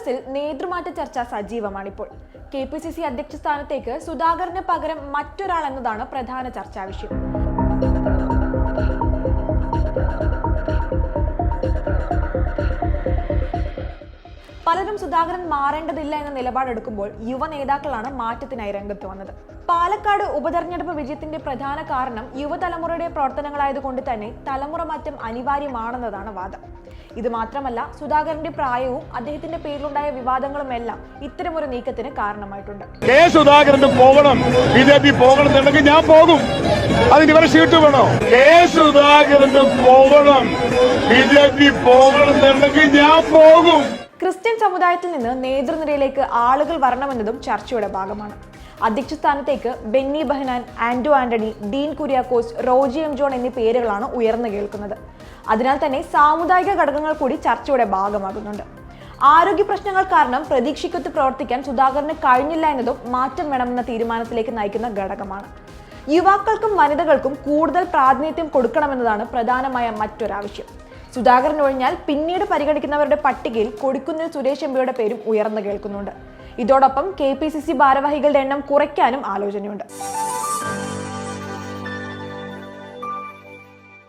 കോൺഗ്രസിൽ നേതൃമാറ്റ ചർച്ച സജീവമാണിപ്പോൾ. കെ പി സി സി അധ്യക്ഷ സ്ഥാനത്തേക്ക് സുധാകരന് പകരം മറ്റൊരാൾ എന്നതാണ് പ്രധാന ചർച്ചാ വിഷയം. പലരും സുധാകരൻ മാറേണ്ടതില്ല എന്ന നിലപാടെടുക്കുമ്പോൾ യുവ നേതാക്കളാണ് മാറ്റത്തിനായി രംഗത്ത് വന്നത്. പാലക്കാട് ഉപതെരഞ്ഞെടുപ്പ് വിജയത്തിന്റെ പ്രധാന കാരണം യുവതലമുറയുടെ പ്രവർത്തനങ്ങളായതുകൊണ്ട് തന്നെ തലമുറ മാറ്റം അനിവാര്യമാണെന്നതാണ് വാദം. ഇത് മാത്രമല്ല സുധാകരന്റെ പ്രായവും അദ്ദേഹത്തിന്റെ പേരിലുണ്ടായ വിവാദങ്ങളും എല്ലാം ഇത്തരമൊരു നീക്കത്തിന് കാരണമായിട്ടുണ്ട്. പോകണം ഞാൻ പോകും. അതിന് ഇവരെ ഷീട്ട് വേണോ? കെ സുധാകരന് പോകണം ഞാൻ പോകും. ക്രിസ്ത്യൻ സമുദായത്തിൽ നിന്ന് നേതൃനിരയിലേക്ക് ആളുകൾ വരണമെന്നതും ചർച്ചയുടെ ഭാഗമാണ്. അധ്യക്ഷ സ്ഥാനത്തേക്ക് ബെന്നി ബെഹനാൻ ആൻഡോ ആന്റണി ഡീൻ കുര്യാക്കോസ് റോജി എം ജോൺ എന്നീ പേരുകളാണ് ഉയർന്നു കേൾക്കുന്നത്. അതിനാൽ തന്നെ സാമുദായിക ഘടകങ്ങൾ കൂടി ചർച്ചയുടെ ഭാഗമാകുന്നുണ്ട്. ആരോഗ്യ പ്രശ്നങ്ങൾ കാരണം പ്രതീക്ഷയ്ക്കൊത്ത് പ്രവർത്തിക്കാൻ സുധാകരന് കഴിഞ്ഞില്ല എന്നതും മാറ്റം വേണമെന്ന തീരുമാനത്തിലേക്ക് നയിക്കുന്ന ഘടകമാണ്. യുവാക്കൾക്കും വനിതകൾക്കും കൂടുതൽ പ്രാതിനിധ്യം കൊടുക്കണമെന്നതാണ് പ്രധാനമായ മറ്റൊരാവശ്യം. സുധാകരൻ ഒഴിഞ്ഞാൽ പിന്നീട് പരിഗണിക്കുന്നവരുടെ പട്ടികയിൽ കൊടിക്കുന്നിൽ സുരേഷ് എംപിയുടെ പേരും ഉയർന്നു കേൾക്കുന്നുണ്ട്. ഇതോടൊപ്പം കെ പി സി സി ഭാരവാഹികളുടെ എണ്ണം കുറയ്ക്കാനും ആലോചനയുണ്ട്.